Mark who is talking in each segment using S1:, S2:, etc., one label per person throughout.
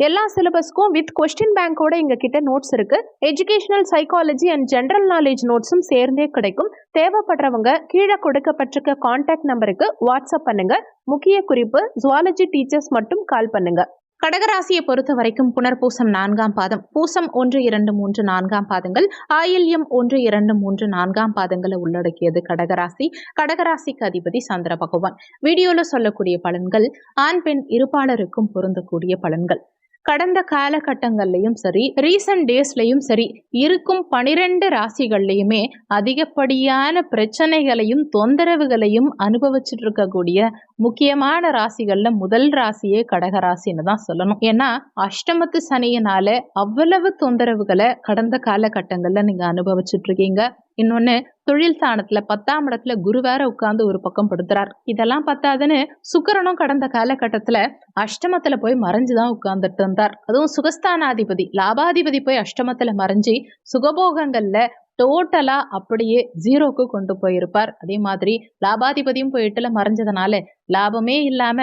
S1: எல்லா சிலபஸ்க்கும் with question பேங்கோட எங்க கிட்ட நோட்ஸ் இருக்கு educational psychology and general knowledge நோட்ஸும் சேர்ந்தே கிடைக்கும். தேவைப்படுறவங்க கீழே கொடுக்கப்பட்டிருக்க கான்டாக்ட் நம்பருக்கு வாட்ஸ்அப் பண்ணுங்க. முக்கிய குறிப்பு ஜுவாலஜி டீச்சர்ஸ் மட்டும் கால் பண்ணுங்க.
S2: கடகராசியை பொறுத்த வரைக்கும் புனர்பூசம் நான்காம் பாதம். பூசம் ஒன்று இரண்டு மூன்று நான்காம் பாதங்கள். ஆயில்யம் ஒன்று இரண்டு மூன்று நான்காம் பாதங்களை உள்ளடக்கியது கடகராசி. கடகராசிக்கு அதிபதி சந்திர பகவான். வீடியோல சொல்லக்கூடிய பலன்கள் ஆண் பெண் இருப்பாளருக்கும் பொருந்தக்கூடிய பலன்கள். கடந்த காலகட்டங்கள்லையும் சரி ரீசன்ட் டேஸ்லையும் சரி இருக்கும் பனிரெண்டு ராசிகள்லையுமே அதிகப்படியான பிரச்சனைகளையும் தொந்தரவுகளையும் அனுபவிச்சுட்டு இருக்கக்கூடிய முக்கியமான ராசிகள்ல முதல் ராசியே கடகராசின்னு தான் சொல்லணும். ஏன்னா அஷ்டமத்து சனியினால அவ்வளவு தொந்தரவுகளை கடந்த காலகட்டங்கள்ல நீங்க அனுபவிச்சுட்டு இருக்கீங்க இன்னொன்னு தொழில் ஸ்தானத்துல பத்தாம் இடத்துல குரு வேற உட்கார்ந்து ஒரு பக்கம் படுத்துறார். இதெல்லாம் பத்தாதுன்னு சுக்கரனும் கடந்த காலகட்டத்துல அஷ்டமத்துல போய் மறைஞ்சுதான் உட்கார்ந்துட்டு இருந்தார். அதுவும் சுகஸ்தானாதிபதி லாபாதிபதி போய் அஷ்டமத்துல மறைஞ்சு சுகபோகங்கள்ல டோட்டலா அப்படியே ஜீரோக்கு கொண்டு போயிருப்பார். அதே மாதிரி லாபாதிபதியும் போயிட்டுல மறைஞ்சதுனால லாபமே இல்லாம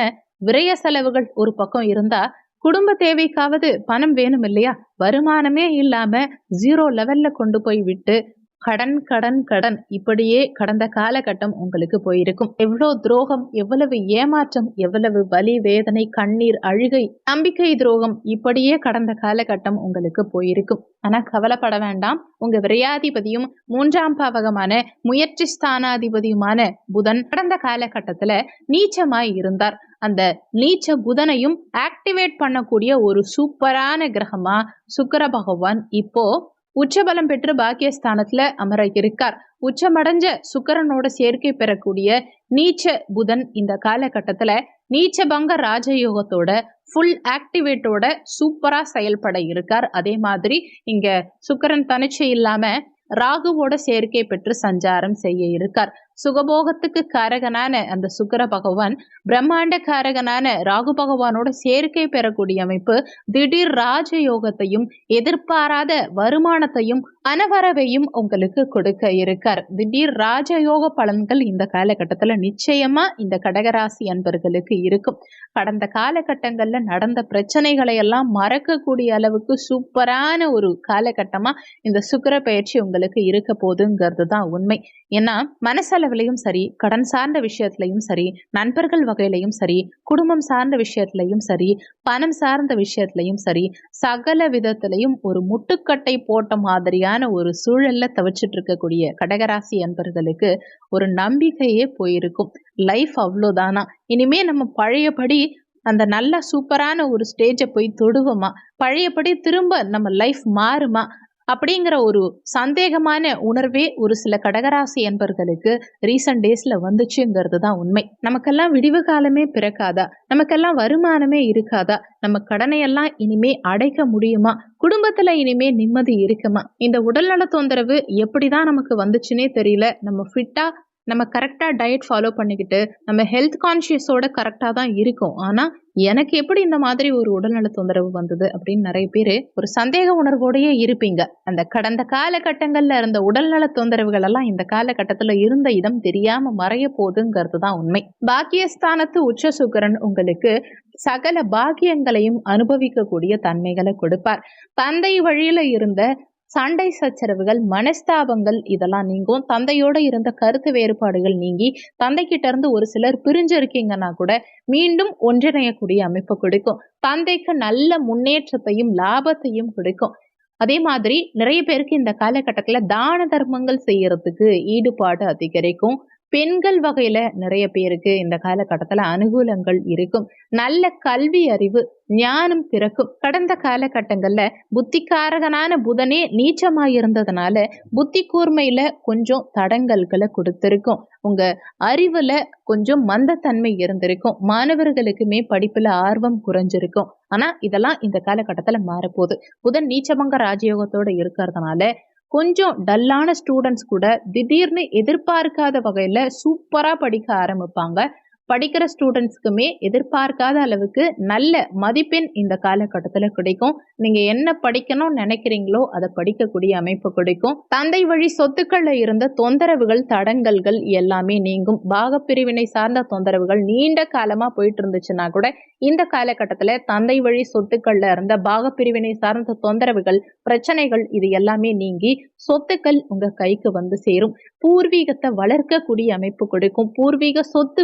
S2: விரய செலவுகள் ஒரு பக்கம் இருந்தா குடும்ப தேவைக்காவது பணம் வேணும் இல்லையா? வருமானமே இல்லாம ஜீரோ லெவல்ல கொண்டு போய் விட்டு கடன் கடன் கடன். இப்படியே கடந்த காலகட்டம் உங்களுக்கு போயிருக்கும். எவ்வளவு துரோகம் எவ்வளவு ஏமாற்றம் எவ்வளவு வலி வேதனை கண்ணீர் அழுகை நம்பிக்கை துரோகம் இப்படியே கடந்த காலகட்டம் உங்களுக்கு போயிருக்கும். ஆனா கவலைப்பட வேண்டாம். உங்க விரையாதிபதியும் மூன்றாம் பாவகமான முயற்சி ஸ்தானாதிபதியுமான புதன் கடந்த காலகட்டத்துல நீச்சமாய் இருந்தார். அந்த நீச்ச புதனையும் ஆக்டிவேட் பண்ணக்கூடிய ஒரு சூப்பரான கிரகமா சுக்கர பகவான் இப்போ உச்சபலம் பெற்று பாக்கியஸ்தானத்துல அமர இருக்கார். உச்சமடைஞ்ச சுக்கரனோட சேர்க்கை பெறக்கூடிய நீச்ச புதன் இந்த காலகட்டத்துல நீச்சபங்க ராஜயோகத்தோட ஃபுல் ஆக்டிவேட்டோட சூப்பரா செயல்பட இருக்கார். அதே மாதிரி இங்க சுக்கரன் தனிச்சு இல்லாம ராகுவோட சேர்க்கை பெற்று சஞ்சாரம் செய்ய இருக்கார். சுகபோகத்துக்கு காரகனான அந்த சுக்கர பகவான் பிரம்மாண்ட காரகனான ராகு பகவானோட சேர்க்கை பெறக்கூடிய அமைப்பு திடீர் ராஜயோகத்தையும் எதிர்பாராத வருமானத்தையும் அனவரவையும் உங்களுக்கு கொடுக்க இருக்கார். திடீர் ராஜயோக பலன்கள் இந்த காலகட்டத்தில் நிச்சயமா இந்த கடகராசி அன்பர்களுக்கு இருக்கும். கடந்த காலகட்டங்கள்ல நடந்த பிரச்சனைகளை எல்லாம் மறக்கக்கூடிய அளவுக்கு சூப்பரான ஒரு காலகட்டமா இந்த சுக்கர பயிற்சி உங்களுக்கு இருக்க போதுங்கிறது தான் உண்மை. ஏன்னா அளவிலையும் சரி கடன் சார்ந்த விஷயத்துலையும் சரி நண்பர்கள் வகையிலையும் சரி குடும்பம் சார்ந்த விஷயத்துலையும் சரி பணம் சார்ந்த விஷயத்துலையும் சரி சகல விதத்திலையும் ஒரு முட்டுக்கட்டை போட்ட மாதிரியான ஒரு சூழல்ல தவிச்சிட்டு இருக்கக்கூடிய கடகராசி அன்பர்களுக்கு ஒரு நம்பிக்கையே போயிருக்கும். லைஃப் அவ்வளோதானா? இனிமே நம்ம பழையபடி அந்த நல்ல சூப்பரான ஒரு ஸ்டேஜை போய் தொடுவோமா? பழையபடி திரும்ப நம்ம லைஃப் மாறுமா? அப்படிங்கிற ஒரு சந்தேகமான உணர்வே ஒரு சில கடகராசி என்பர்களுக்கு ரீசன்ட் டேஸ்ல வந்துச்சுங்கிறது தான் உண்மை. நமக்கெல்லாம் விடிவு காலமே பிறக்காதா? நமக்கெல்லாம் வருமானமே இருக்காதா? நம்ம கடனையெல்லாம் இனிமே அடைக்க முடியுமா? குடும்பத்துல இனிமே நிம்மதி இருக்குமா? இந்த உடல்நல தொந்தரவு எப்படிதான் நமக்கு வந்துச்சுன்னே தெரியல. நம்ம ஃபிட்டாக நம்ம கரெக்டாக டயட் ஃபாலோ பண்ணிக்கிட்டு நம்ம ஹெல்த் கான்ஷியஸோட கரெக்டாக தான் இருக்கும். ஆனால் எனக்கு எப்படி இந்த மாதிரி ஒரு உடல்நல தொந்தரவு வந்தது அப்படின்னு நிறைய பேர் ஒரு சந்தேக உணர்வோடையே இருப்பீங்க. அந்த கடந்த காலகட்டங்களில் இருந்த உடல்நல தொந்தரவுகள் எல்லாம் இந்த காலகட்டத்தில் இருந்த இடம் தெரியாம மறைய போகுதுங்கிறது தான் உண்மை. பாக்கியஸ்தானத்து உச்ச சுக்கரன் உங்களுக்கு சகல பாக்கியங்களையும் அனுபவிக்கக்கூடிய தன்மைகளை கொடுப்பார். தந்தை வழியில இருந்த சண்டை சச்சரவுகள் மனஸ்தாபங்கள் இதெல்லாம் நீங்கும். தந்தையோட இருந்த கருத்து வேறுபாடுகள் நீங்கி தந்தைக்கிட்ட இருந்து ஒரு சிலர் பிரிஞ்சு இருக்கீங்கன்னா கூட மீண்டும் ஒன்றிணையக்கூடிய அமைப்பு கொடுக்கும். தந்தைக்கு நல்ல முன்னேற்றத்தையும் லாபத்தையும் கொடுக்கும். அதே மாதிரி நிறைய பேருக்கு இந்த காலகட்டத்தில் தான தர்மங்கள் செய்யறதுக்கு ஈடுபாடு அதிகரிக்கும். பெண்கள் வகையில நிறைய பேருக்கு இந்த காலகட்டத்தில் அனுகூலங்கள் இருக்கும். நல்ல கல்வி அறிவு ஞானம் பிறக்கும். கடந்த காலகட்டங்கள்ல புத்திக்காரகனான புதனே நீச்சமாயிருந்ததுனால புத்தி கூர்மையில கொஞ்சம் தடங்கல்களை கொடுத்திருக்கும். உங்க அறிவுல கொஞ்சம் மந்தத்தன்மை இருந்திருக்கும். மாணவர்களுக்குமே படிப்புல ஆர்வம் குறைஞ்சிருக்கும். ஆனா இதெல்லாம் இந்த காலகட்டத்துல மாறப்போகுது. புதன் நீச்சமங்க ராஜயோகத்தோட இருக்கிறதுனால கொஞ்சம் டல்லான ஸ்டூடெண்ட்ஸ் கூட திடீர்னு எதிர்பார்க்காத வகையில் சூப்பராக படிக்க ஆரம்பிப்பாங்க. படிக்கிற ஸ்டூடெண்ட்ஸ்க்குமே எதிர்பார்க்காத அளவுக்கு நல்ல மதிப்பெண் இந்த காலகட்டத்தில் கிடைக்கும். நீங்கள் என்ன படிக்கணும்னு நினைக்கிறீங்களோ அதை படிக்கக்கூடிய அமைப்பு கிடைக்கும். தந்தை வழி சொத்துக்களில் இருந்த தொந்தரவுகள் தடங்கல்கள் எல்லாமே நீங்கும். பாகப்பிரிவினை சார்ந்த தொந்தரவுகள் நீண்ட காலமாக போயிட்டு இருந்துச்சுன்னா கூட இந்த காலகட்டத்தில் தந்தை வழி சொத்துக்கள்ல இருந்த பாகப்பிரிவினை சார்ந்த தொந்தரவுகள் பிரச்சனைகள் இது எல்லாமே நீங்கி சொத்துக்கள் உங்க கைக்கு வந்து சேரும். பூர்வீகத்தை வளர்க்கக்கூடிய அமைப்பு கொடுக்கும். பூர்வீக சொத்து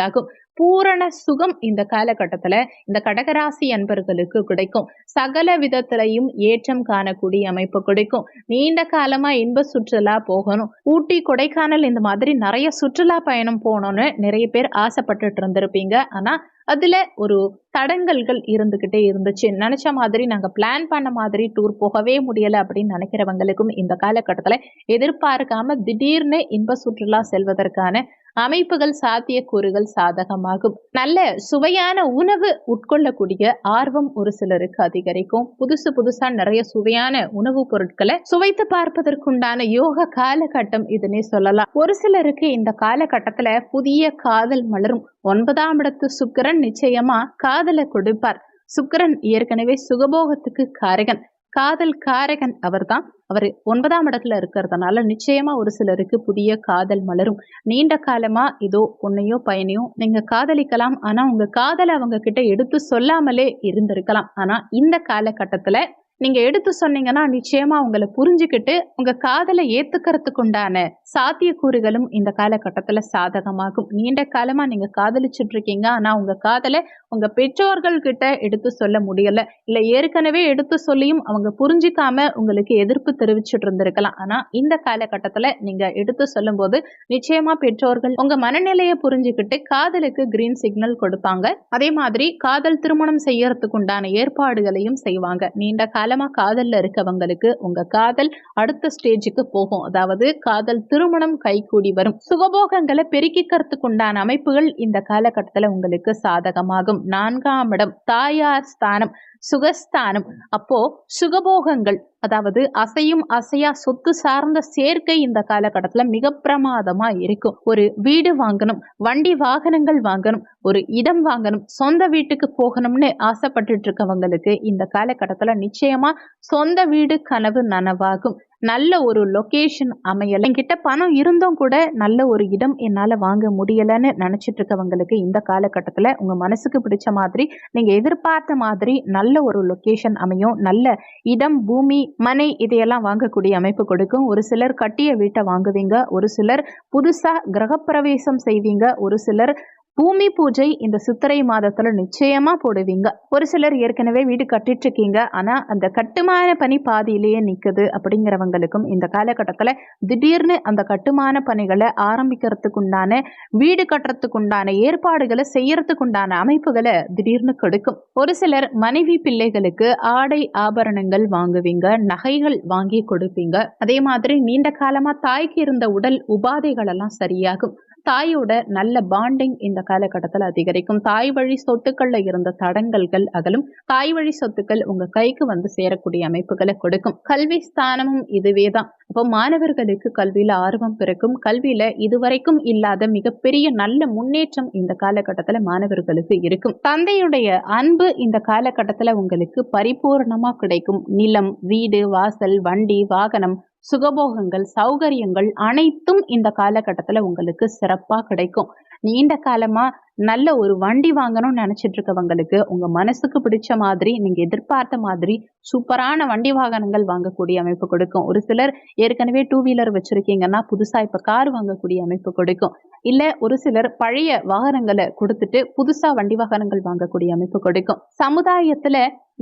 S2: விருத்தியாகும் பூரண சுகம் இந்த காலகட்டத்துல இந்த கடகராசி அன்பர்களுக்கு கிடைக்கும். சகல விதத்திலையும் ஏற்றம் காணக்கூடிய அமைப்பு கிடைக்கும். நீண்ட காலமா இன்ப சுற்றுலா போகணும். ஊட்டி கொடைக்கானல் இந்த மாதிரி நிறைய சுற்றுலா பயணம் போகணும்னு நிறைய பேர் ஆசைப்பட்டுட்டு இருந்திருப்பீங்க. ஆனா அதுல ஒரு தடங்கல்கள் இருந்துகிட்டே இருந்துச்சு. நினைச்ச மாதிரி நாங்க பிளான் பண்ண மாதிரி டூர் போகவே முடியல அப்படின்னு நினைக்கிறவங்களுக்கும் இந்த காலகட்டத்துல எதிர்பார்க்காம திடீர்னு இன்ப சுற்றுலா செல்வதற்கான அமைப்புகள் சாத்தியக்கூறுகள் சாதகமாகும். நல்ல சுவையான உணவு உட்கொள்ளக்கூடிய ஆர்வம் ஒரு சிலருக்கு அதிகரிக்கும். புதுசு புதுசா நிறைய சுவையான உணவுப் பொருட்களை சுவைத்து பார்ப்பதற்குண்டான யோக காலகட்டம் இதுன்னே சொல்லலாம். ஒரு சிலருக்கு இந்த காலகட்டத்துல புதிய காதல் மலரும். ஒன்பதாம் இடத்து சுக்கிரன் நிச்சயமா காதலை கொடுப்பார். சுக்கிரன் ஏற்கனவே சுகபோகத்துக்கு காரகன். காதல் காரகன் அவர்தான். அவர் ஒன்பதாம் இடத்துல இருக்கிறதுனால நிச்சயமா ஒரு சிலருக்கு புதிய காதல் மலரும். நீண்ட காலமா இதோ பொண்ணையோ பையனையோ நீங்க காதலிக்கலாம். ஆனா உங்க காதலை அவங்க கிட்ட எடுத்து சொல்லாமலே இருந்திருக்கலாம். ஆனா இந்த காலகட்டத்துல நீங்க எடுத்து சொன்னீங்கன்னா நிச்சயமா உங்களை புரிஞ்சுக்கிட்டு உங்க காதலை ஏத்துக்கிறதுக்கு உண்டான சாத்தியக்கூறுகளும் இந்த காலகட்டத்துல சாதகமாகும். நீண்ட காலமா நீங்க காதலிச்சுட்டு இருக்கீங்க. ஆனா உங்க காதலை உங்க பெற்றோர்கள் கிட்ட எடுத்து சொல்ல முடியல. இல்ல ஏற்கனவே எடுத்து சொல்லியும் அவங்க புரிஞ்சிக்காம உங்களுக்கு எதிர்ப்பு தெரிவிச்சுட்டு இருந்திருக்கலாம். ஆனா இந்த காலகட்டத்துல நீங்க எடுத்து சொல்லும் போது நிச்சயமா பெற்றோர்கள் உங்க மனநிலையை புரிஞ்சுக்கிட்டு காதலுக்கு கிரீன் சிக்னல் கொடுப்பாங்க. அதே மாதிரி காதல் திருமணம் செய்யறதுக்கு உண்டான ஏற்பாடுகளையும் செய்வாங்க. நீண்ட காலமா காதல்ல இருக்கவங்களுக்கு உங்க காதல் அடுத்த ஸ்டேஜுக்கு போகும். அதாவது காதல் திருமணம் கைகூடி வரும். சுகபோகங்களை பெருக்கிக்கிறதுக்கு உண்டான அமைப்புகள் இந்த காலகட்டத்துல உங்களுக்கு சாதகமாகும். நான்காம் இடம் தாயார் ஸ்தானம். சுகஸ்தானம். அப்போ சுகபோகங்கள் அதாவது அசையும் அசையா சொத்து சார்ந்த சேர்க்கை இந்த காலகட்டத்துல மிக பிரமாதமா இருக்கும். ஒரு வீடு வாங்கணும் வண்டி வாகனங்கள் வாங்கணும் ஒரு இடம் வாங்கணும் சொந்த வீட்டுக்கு போகணும்னு ஆசைப்பட்டுட்டு இருக்கவங்களுக்கு இந்த காலகட்டத்துல நிச்சயமா சொந்த வீடு கனவு நனவாகும். நல்ல ஒரு லொகேஷன் அமையல. என்கிட்ட பணம் இருந்தும் கூட நல்ல ஒரு இடம் என்னால் வாங்க முடியலைன்னு நினச்சிட்டு இருக்கவங்களுக்கு இந்த காலகட்டத்தில் உங்கள் மனசுக்கு பிடிச்ச மாதிரி நீங்கள் எதிர்பார்த்த மாதிரி நல்ல ஒரு லொகேஷன் அமையும். நல்ல இடம் பூமி மனை இதையெல்லாம் வாங்கக்கூடிய அமைப்பு கொடுக்கும். ஒரு சிலர் கட்டிய வீட்டை வாங்குவீங்க. ஒரு சிலர் புதுசாக கிரகப்பிரவேசம் செய்வீங்க. ஒரு சிலர் பூமி பூஜை இந்த சித்திரை மாதத்துல நிச்சயமா போடுவீங்க. ஒரு சிலர் ஏற்கனவே வீடு கட்டிட்டு இருக்கீங்க ஆனா அந்த கட்டுமான பணி பாதியிலேயே நிக்குது அப்படிங்கிறவங்களுக்கும் இந்த காலகட்டத்துல திடீர்னு அந்த கட்டுமான பணிகளை ஆரம்பிக்கிறதுக்கு உண்டான வீடு கட்டுறதுக்குண்டான ஏற்பாடுகளை செய்யறதுக்குண்டான அமைப்புகளை திடீர்னு கொடுக்கும். ஒரு சிலர் மனைவி பிள்ளைகளுக்கு ஆடை ஆபரணங்கள் வாங்குவீங்க நகைகள் வாங்கி கொடுப்பீங்க. அதே மாதிரி நீண்ட காலமா தாய்க்கு இருந்த உடல் உபாதைகள் எல்லாம் சரியாகும். தாயோட நல்ல பாண்டிங் இந்த காலகட்டத்தில் அதிகரிக்கும். தாய் வழி சொத்துக்கள்ல இருந்த தடங்கல்கள் அகலும் தாய் வழி சொத்துக்கள் உங்க கைக்கு வந்து சேரக்கூடிய அமைப்புகளை கொடுக்கும். கல்வி ஸ்தானமும் இதுவே தான். அப்போ மாணவர்களுக்கு கல்வியில ஆர்வம் பிறக்கும். கல்வியில இதுவரைக்கும் இல்லாத மிகப்பெரிய நல்ல முன்னேற்றம் இந்த காலகட்டத்தில் மாணவர்களுக்கு இருக்கும். தந்தையுடைய அன்பு இந்த காலகட்டத்தில் உங்களுக்கு பரிபூர்ணமா கிடைக்கும். நிலம் வீடு வாசல் வண்டி வாகனம் சுகபோகங்கள் சௌகரியங்கள் அனைத்தும் இந்த காலகட்டத்தில் உங்களுக்கு சிறப்பாக கிடைக்கும். நீண்ட காலமா நல்ல ஒரு வண்டி வாங்கணும்னு நினச்சிட்டு இருக்கவங்களுக்கு உங்க மனசுக்கு பிடிச்ச மாதிரி நீங்க எதிர்பார்த்த மாதிரி சூப்பரான வண்டி வாகனங்கள் வாங்கக்கூடிய அமைப்பு கொடுக்கும். ஒரு சிலர் ஏற்கனவே டூ வீலர் வச்சிருக்கீங்கன்னா புதுசாக இப்போ கார் வாங்கக்கூடிய அமைப்பு கொடுக்கும். இல்ல ஒரு சிலர் பழைய வாகனங்களை கொடுத்துட்டு புதுசா வண்டி வாகனங்கள் வாங்கக்கூடிய அமைப்பு கொடுக்கும். சமுதாயத்துல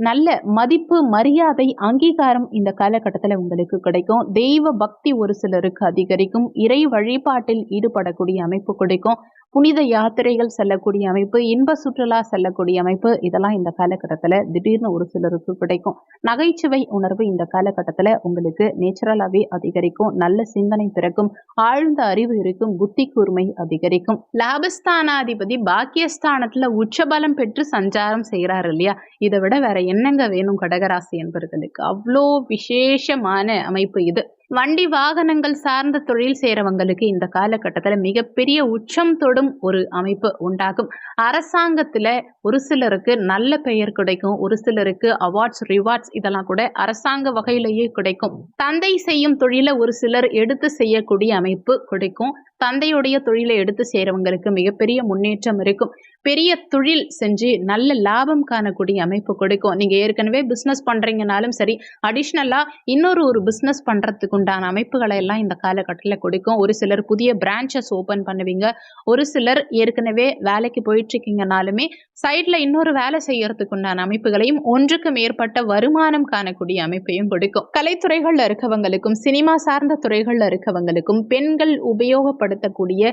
S2: நல்ல மதிப்பு மரியாதை அங்கீகாரம் இந்த காலகட்டத்தில் உங்களுக்கு கிடைக்கும். தெய்வ பக்தி ஒரு சிலருக்கு அதிகரிக்கும். இறை வழிபாட்டில் ஈடுபடக்கூடிய அமைப்பு கிடைக்கும். புனித யாத்திரைகள் செல்லக்கூடிய அமைப்பு இன்ப சுற்றுலா செல்லக்கூடிய அமைப்பு இதெல்லாம் இந்த காலகட்டத்தில் திடீர்னு ஒரு சிலருக்கு கிடைக்கும். நகைச்சுவை உணர்வு இந்த காலகட்டத்தில் உங்களுக்கு நேச்சுரலாகவே அதிகரிக்கும். நல்ல சிந்தனை பிறக்கும். ஆழ்ந்த அறிவு இருக்கும். புத்தி கூர்மை அதிகரிக்கும். லாபஸ்தானாதிபதி பாக்கியஸ்தானத்தில் உச்சபலம் பெற்று சஞ்சாரம் செய்கிறார் இல்லையா? இதை விட வேற என்னங்க வேணும் கடகராசி என்பவர்களுக்கு அவ்வளோ விசேஷமான அமைப்பு இது. வண்டி வாகனங்கள் சார்ந்த தொழில் செய்கிறவங்களுக்கு இந்த காலகட்டத்தில் மிகப்பெரிய உச்சம் தொடும் ஒரு அமைப்பு உண்டாகும். அரசாங்கத்தில் ஒரு சிலருக்கு நல்ல பெயர் கிடைக்கும் ஒரு சிலருக்கு அவார்ட்ஸ் ரிவார்ட்ஸ் இதெல்லாம் கூட அரசாங்க வகையிலேயே கிடைக்கும். தந்தை செய்யும் தொழிலை ஒரு சிலர் எடுத்து செய்யக்கூடிய அமைப்பு கிடைக்கும். தந்தையுடைய தொழிலை எடுத்து செய்கிறவங்களுக்கு மிகப்பெரிய முன்னேற்றம் இருக்கும். பெரிய தொழில் செஞ்சு நல்ல லாபம் காணக்கூடிய அமைப்பு கொடுக்கும். நீங்கள் ஏற்கனவே பிஸ்னஸ் பண்ணுறீங்கனாலும் சரி அடிஷ்னலாக இன்னொரு ஒரு பிஸ்னஸ் பண்ணுறதுக்கு உண்டான அமைப்புகளை எல்லாம் இந்த காலகட்டத்தில் கொடுக்கும். ஒரு சிலர் புதிய பிரான்ச்சஸ் ஓப்பன் பண்ணுவீங்க. ஒரு சிலர் ஏற்கனவே வேலைக்கு போயிட்டுருக்கீங்கனாலுமே சைடில் இன்னொரு வேலை செய்யறதுக்கு உண்டான அமைப்புகளையும் ஒன்றுக்கு மேற்பட்ட வருமானம் காணக்கூடிய அமைப்பையும் கொடுக்கும். கலைத்துறைகளில் இருக்கவங்களுக்கும் சினிமா சார்ந்த துறைகளில் இருக்கவங்களுக்கும் பெண்கள் உபயோகப்படுத்தக்கூடிய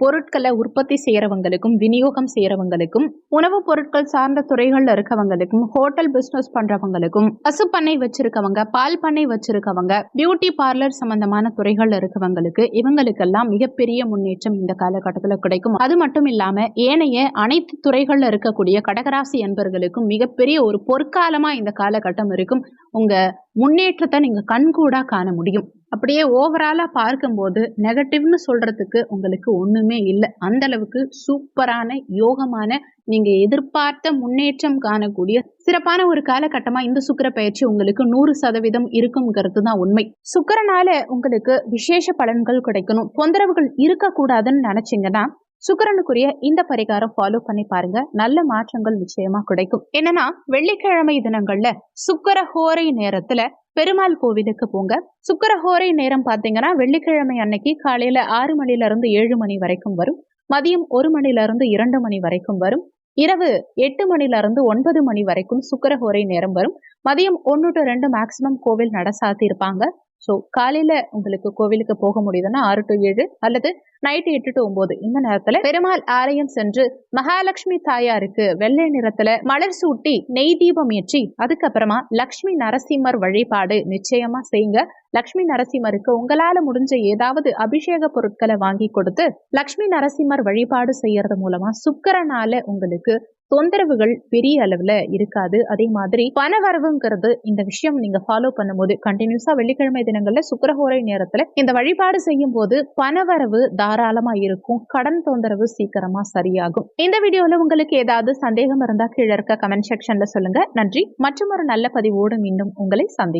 S2: பொருட்களை உற்பத்தி செய்கிறவங்களுக்கும் விநியோகம் செய்கிறவங்களுக்கும் உணவுப் பொருட்கள் சார்ந்த துறைகளில் இருக்கவங்களுக்கும் ஹோட்டல் பிஸ்னஸ் பண்ணுறவங்களுக்கும் பசுப்பண்ணை வச்சிருக்கவங்க பால் பண்ணை வச்சிருக்கவங்க பியூட்டி பார்லர் சம்பந்தமான துறைகளில் இருக்கவங்களுக்கு இவங்களுக்கெல்லாம் மிகப்பெரிய முன்னேற்றம் இந்த காலகட்டத்தில் கிடைக்கும். அது மட்டும் இல்லாமல் ஏனைய அனைத்து துறைகளில் இருக்கக்கூடிய கடகராசி என்பவர்களுக்கும் மிகப்பெரிய ஒரு பொற்காலமாக இந்த காலகட்டம் இருக்கும். உங்கள் முன்னேற்றத்தை நீங்கள் கண்கூடாக காண முடியும். அப்படியே ஓவராலாக பார்க்கும்போது நெகட்டிவ்னு சொல்கிறதுக்கு உங்களுக்கு ஒன்றுமே இல்லை. அந்தளவுக்கு சூப்பரான யோகமான நீங்கள் எதிர்பார்த்த முன்னேற்றம் காணக்கூடிய சிறப்பான ஒரு காலகட்டமாக இந்த சுக்கர பயிற்சி உங்களுக்கு நூறு சதவீதம் இருக்குங்கிறது தான் உண்மை. சுக்கரனால உங்களுக்கு விசேஷ பலன்கள் கிடைக்கணும். தொந்தரவுகள் இருக்கக்கூடாதுன்னு நினச்சிங்கன்னா சுக்கரனுக்குரிய இந்த பரிகாரம் ஃபாலோ பண்ணி பாருங்க. நல்ல மாற்றங்கள் நிச்சயமா கிடைக்கும். என்னன்னா வெள்ளிக்கிழமை தினங்கள்ல சுக்கர ஹோரை நேரத்துல பெருமாள் கோவிலுக்கு போங்க. சுக்கரஹோரை நேரம் பார்த்தீங்கன்னா வெள்ளிக்கிழமை அன்னைக்கு காலையில ஆறு மணில இருந்து ஏழு மணி வரைக்கும் வரும். மதியம் ஒரு மணில இருந்து இரண்டு மணி வரைக்கும் வரும். இரவு எட்டு மணில இருந்து ஒன்பது மணி வரைக்கும் சுக்கரஹோரை நேரம் வரும். மதியம் ஒன்று டு ரெண்டு மேக்சிமம் கோவில் நட சாத்தியிருப்பாங்க ஸோ காலையில் உங்களுக்கு கோவிலுக்கு போக முடியுதுன்னா ஆறு டு ஏழு அல்லது நைட்டு எட்டு டு ஒன்பது இந்த நேரத்தில் பெருமாள் ஆலயம் சென்று மகாலட்சுமி தாயாருக்கு வெள்ளை நிறத்துல மலர் சூட்டி நெய் தீபம் ஏற்றி அதுக்கப்புறமா லக்ஷ்மி நரசிம்மர் வழிபாடு நிச்சயமா செய்யுங்க. லக்ஷ்மி நரசிம்மருக்கு உங்களால முடிஞ்ச ஏதாவது அபிஷேக பொருட்களை வாங்கி கொடுத்து லக்ஷ்மி நரசிம்மர் வழிபாடு செய்யறது மூலமா சுக்கரனால உங்களுக்கு தொந்தரவுகள் பெரிய அளவுல இருக்காது. அதே மாதிரி பணவரவுங்கிறது இந்த விஷயம் நீங்க ஃபாலோ பண்ணும்போது கண்டினியூஸா வெள்ளிக்கிழமை தினங்கள்ல சுக்கரஹோரை நேரத்துல இந்த வழிபாடு செய்யும் போது பணவரவு தாராளமா இருக்கும். கடன் தொந்தரவு சீக்கிரமா சரியாகும். இந்த வீடியோல உங்களுக்கு ஏதாவது சந்தேகம் இருந்தா கீழே இருக்க கமெண்ட் செக்ஷன்ல சொல்லுங்க. நன்றி. மற்றும் ஒரு நல்ல பதிவோடு மீண்டும் உங்களை சந்திக்கும்